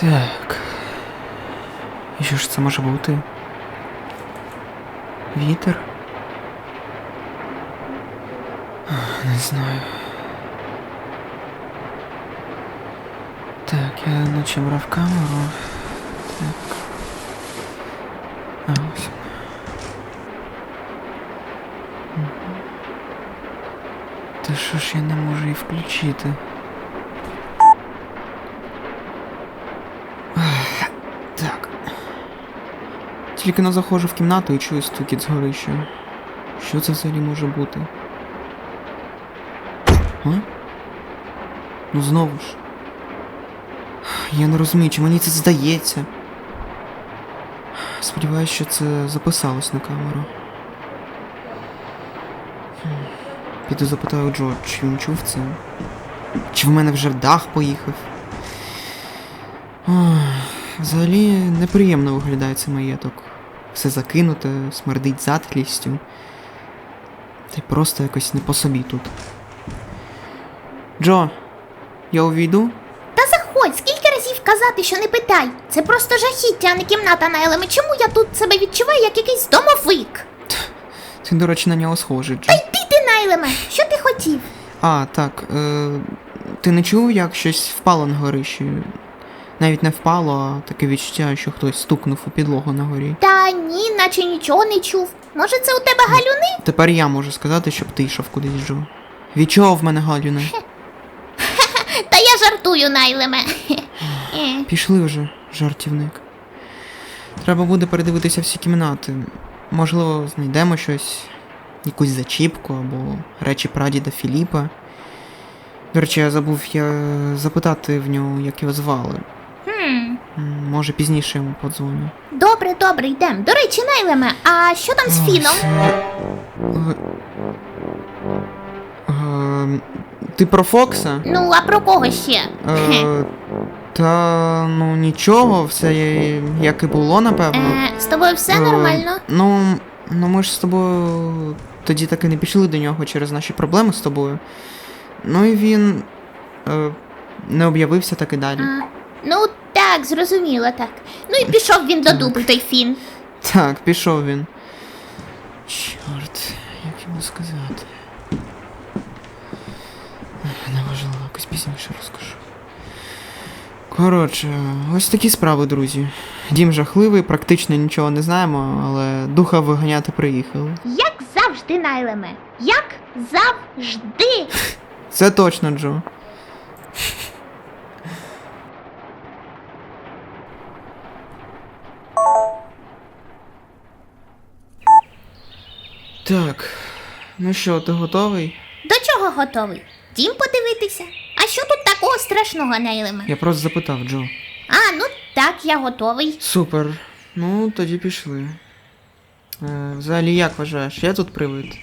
Так. І що ж це може бути? Вітер? Не знаю. Так, я наче брав камеру. Так. А, ось. Та що ж я не можу її включити? Ах, Так. Тільки не заходжу в кімнату і чую стукіт з горища. Що це взагалі може бути? А? Ну знову ж. Я не розумію, чи мені це здається. Сподіваюсь, що це записалось на камеру. Піду запитаю Джо, чи він чув це? Чи в мене вже дах поїхав? Взагалі неприємно виглядає цей маєток. Все закинуте, смердить затхлістю. Та й просто якось не по собі тут. Джо, я увійду? Та заходь, скільки разів казати, що не питай. Це просто жахіття, а не кімната Найлеме. Чому я тут себе відчуваю як якийсь домовик? Ти, до речі, на нього схожий, Джо. Ти ти, Найлеме, що ти хотів? А, так. Е, ти не чув, як щось впало на горищі? Навіть не впало, а таке відчуття, що хтось стукнув у підлогу на горі. Та ні, наче нічого не чув. Може, це у тебе галюни? Тепер я можу сказати, щоб ти йшов кудись, Джо. Від чого в мене галюни? Та я жартую, Найлеме. Пішли вже, жартівник. Треба буде передивитися всі кімнати. Можливо, знайдемо щось, якусь зачіпку або речі прадіда Філіпа. До речі, я забув я запитати в нього, як його звали. Хм. М, Може, пізніше йому подзвоню. Добре, добре, йдем. До речі, Найлеме, а що там з Фіном? Е, Ти про Фокса? Ну, а про кого ще? Хе. Е, Та ну нічого, все як і було, напевно. Е, з тобою все Е, нормально? Ну, ну ми ж з тобою тоді таки не пішли до нього через наші проблеми з тобою. Ну і він е, не об'явився так і далі. А, ну так, зрозуміло, так. Ну і пішов він до дубу, той Фін. Так, пішов він. Чорт, як йому сказати. Неважливо, якось пізніше розкажу. Коротше, ось такі справи, друзі. Дім жахливий, практично нічого не знаємо, але духа виганяти приїхали. Як завжди, Найлеме. Як завжди. Це точно, Джо. Так, ну що, ти готовий? До чого готовий? Дім подивитися. А що тут такого страшного, Найлеме? Я просто запитав, Джо. А, ну так, я готовий. Супер. Ну, тоді пішли. Е, взагалі, як вважаєш, я тут привид?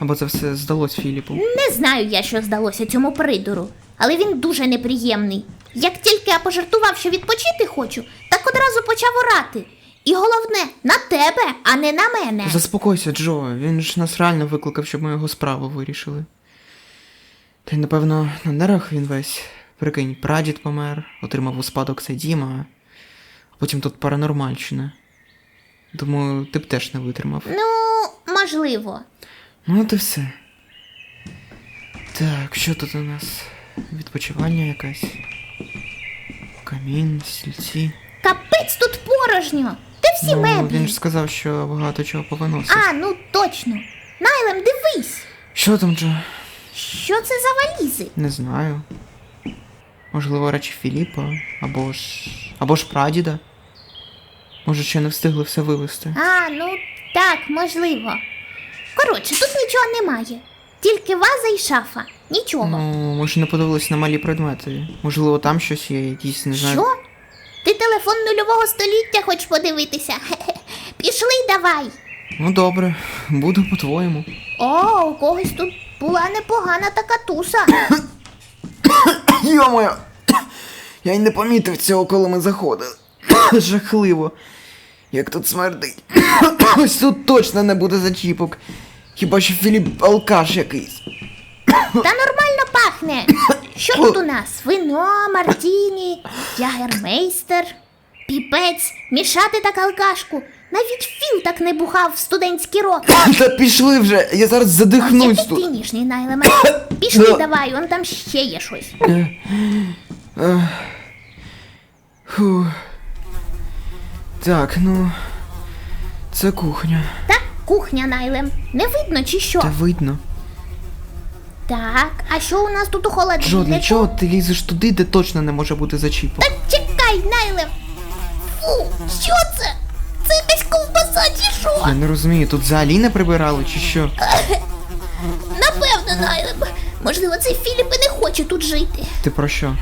Або це все здалось Філіпу? Не знаю я, що здалося цьому придуру, але він дуже неприємний. Як тільки я пожартував, що відпочити хочу, так одразу почав орати. І головне, на тебе, а не на мене. Заспокойся, Джо, він ж нас реально викликав, щоб ми його справу вирішили. Та й, напевно, на нервах він весь. Прикинь, прадід помер, отримав у спадок цей дім, а потім тут паранормальщина. Думаю, ти б теж не витримав. Ну, можливо. Ну, от і все. Так, що тут у нас? Відпочивання якась. Камін, стільці. Капець тут порожньо. Всі ну, меблі? він ж сказав, що багато чого повиносив. А, ну точно. Найлем, дивись. Що там, Джо? Що це за валізи? Не знаю. Можливо, речі Філіпа, або ж. або ж прадіда. Може, ще не встигли все вивезти. А, ну так, можливо. Коротше, тут нічого немає. Тільки ваза і шафа. Нічого. Ну, ми ж не подивились на малі предмети. Можливо, там щось є, якісь, не знаю. Що? Ти телефон нульового століття хочеш подивитися? Пішли давай. Ну добре, буду по-твоєму. О, у когось тут була непогана така туса. Йо-моє! Я й не помітив цього, коли ми заходили. Жахливо. Як тут смердить. Ось тут точно не буде зачіпок. Хіба що Філіп алкаш якийсь. Та нормально пахне. Що тут у нас? Вино, мартіні, Ягермейстер, піпець, мішати так алкашку. Навіть Філ так не бухав в студентські роки. Та пішли вже, я зараз задихнусь Який тут. ти ніжний найлеме. Пішли Ну. давай, он там ще є щось. Фу. Так, ну. Це кухня. Так, кухня найлем. Не видно чи що? Та видно. Так, а що у нас тут у Джо, холодильнику? для чого ти лізеш туди, де точно не може бути зачіпок? Так чекай, найлем. Фу, що це? Це якась ковбаса чи що? Я не розумію, тут взагалі не прибирали чи що? Напевно, найлем. Можливо, цей Філіп і не хоче тут жити. Ти про що?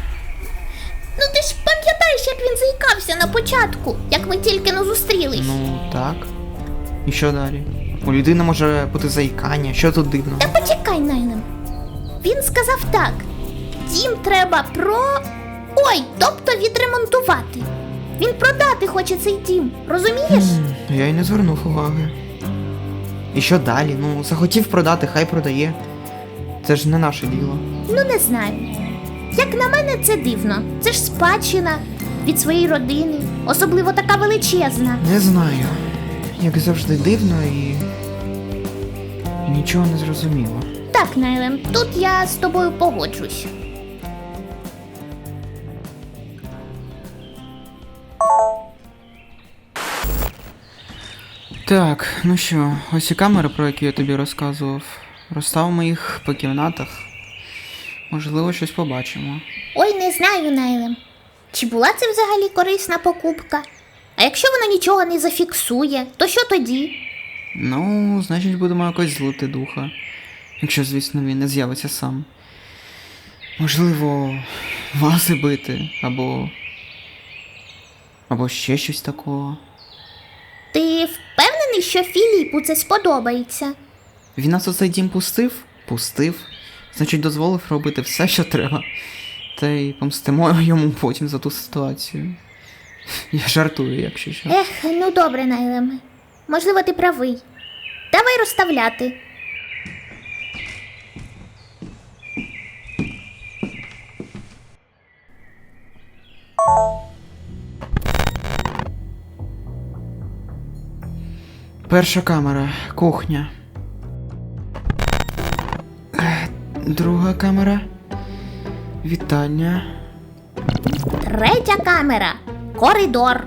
Ну ти ж пам'ятаєш, як він заїкався на початку, як ми тільки не зустрілись. Ну, так. І що далі? У людини може бути заїкання, що тут дивного? Та почекай, Найлем. Він сказав так: дім треба про. Ой, тобто відремонтувати. Він продати хоче цей дім, розумієш? М, Я й не звернув уваги. І що далі? Ну, захотів продати, хай продає. Це ж не наше діло. Ну не знаю. Як на мене, це дивно. Це ж спадщина від своєї родини, особливо така величезна. Не знаю. Як завжди дивно і. і нічого не зрозуміло. Так, Найлем, тут я з тобою погоджусь. Так, ну що, ось і камери, про які я тобі розказував. Розставимо їх по кімнатах. Можливо, щось побачимо. Ой, не знаю, Найлем. Чи була це взагалі корисна покупка? А якщо вона нічого не зафіксує, то що тоді? Ну, значить, будемо якось злити духа. Якщо, звісно, він не з'явиться сам. Можливо, вази бити, або. або ще щось такого. Ти впевнений, що Філіпу це сподобається? Він нас у цей дім пустив? Пустив. Значить, дозволив робити все, що треба. Та й помстимо йому потім за ту ситуацію. Я жартую, якщо що. Ех, ну добре, Найлеме. Можливо, ти правий. Давай розставляти. Перша камера, кухня. Друга камера. Вітальня. Третя камера коридор.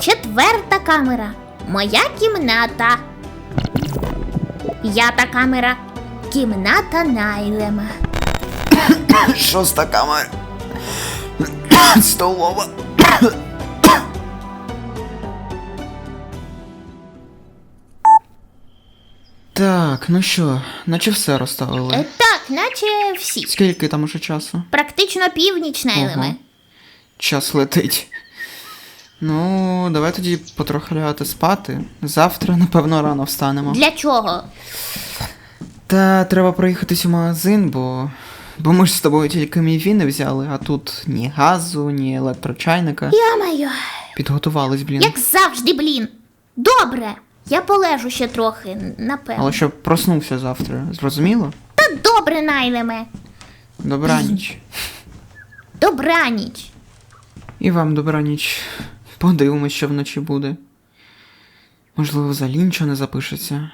Четверта камера моя кімната. П'ята камера кімната Найлема. Шоста камера. Столова. Так, ну що, наче все Е, розставили. так, наче всі. Скільки там уже часу? Практично північ. Ага. Час летить. Ну, давай тоді потрохи лягати спати. Завтра, напевно, рано встанемо. Для чого? Та треба проїхатись у магазин, бо. Бо ми ж з тобою тільки мій віни взяли, а тут ні газу, ні електрочайника. Я-маю, Підготувались, блін. як завжди, блін. Добре, я полежу ще трохи, напевно. Але щоб проснувся завтра, зрозуміло? Та добре, Найлеме. Добраніч. Добраніч. І вам добраніч. Подивимось, що вночі буде. Можливо, взагалі нічого не запишеться.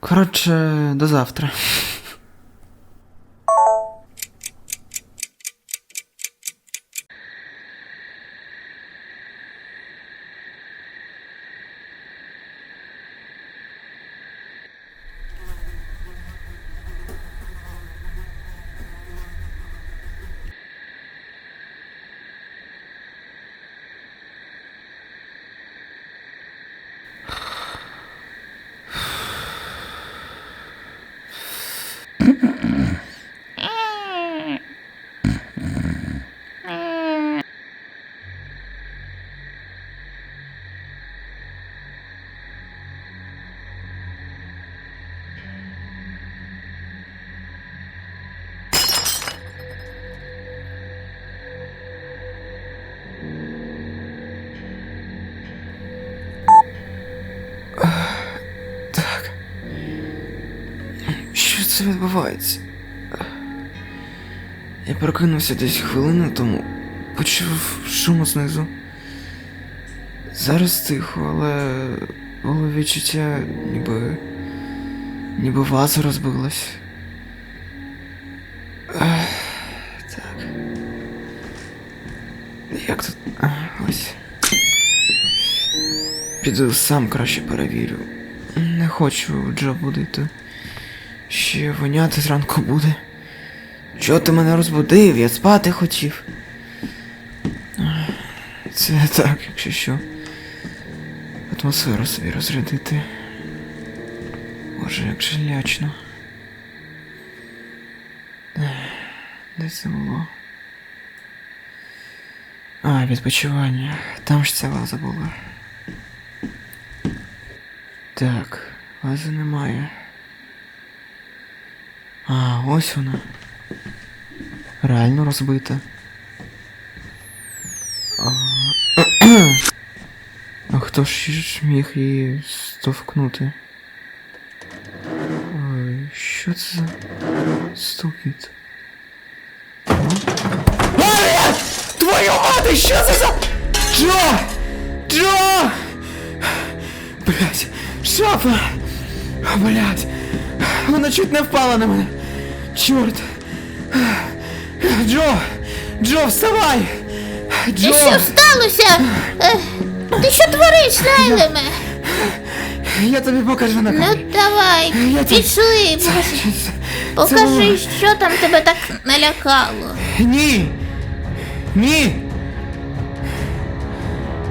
Коротше, до завтра. Це відбувається? Я прокинувся десь хвилину тому, почув шум знизу. Зараз тихо, але було відчуття, ніби. ніби ваза розбилась. Так. Як тут. А, ось. Піду сам краще перевірю. Не хочу Джо будити. Ще воняти зранку буде. Чого ти мене розбудив? Я спати хотів. Це так, якщо що. Атмосферу собі розрядити. Боже, як же лячно. Де це було? А, відпочивання. Там ж ця ваза була. Так, вази немає. А, ось вона. Реально розбита. А, а хто ж ж міг її стовкнути? Ой, що це за стукіт? А? А, Твою мати, що це за... Джо! Джо! Блять, шафа! Блять, Вона чуть не впала на мене. Чорт. Джо! Джо, вставай! Джо! Що сталося? Е, ти що твориш, Найлеме? Я тобі покажу на Ну давай, Я пішли, Це- це- це Покажи, було- що там тебе так налякало. Ні! Ні!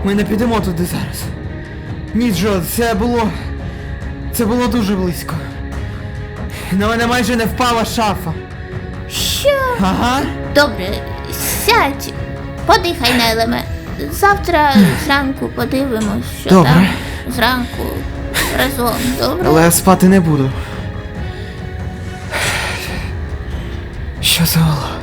Ми не підемо туди зараз. Ні, Джо, це було. Це було дуже близько. На мене майже не впала шафа. Що? Ага. Добре, сядь, подихай, Нелеме. Завтра зранку подивимось, що Добре. там зранку разом, добре? Але я спати не буду. Що за? Ах.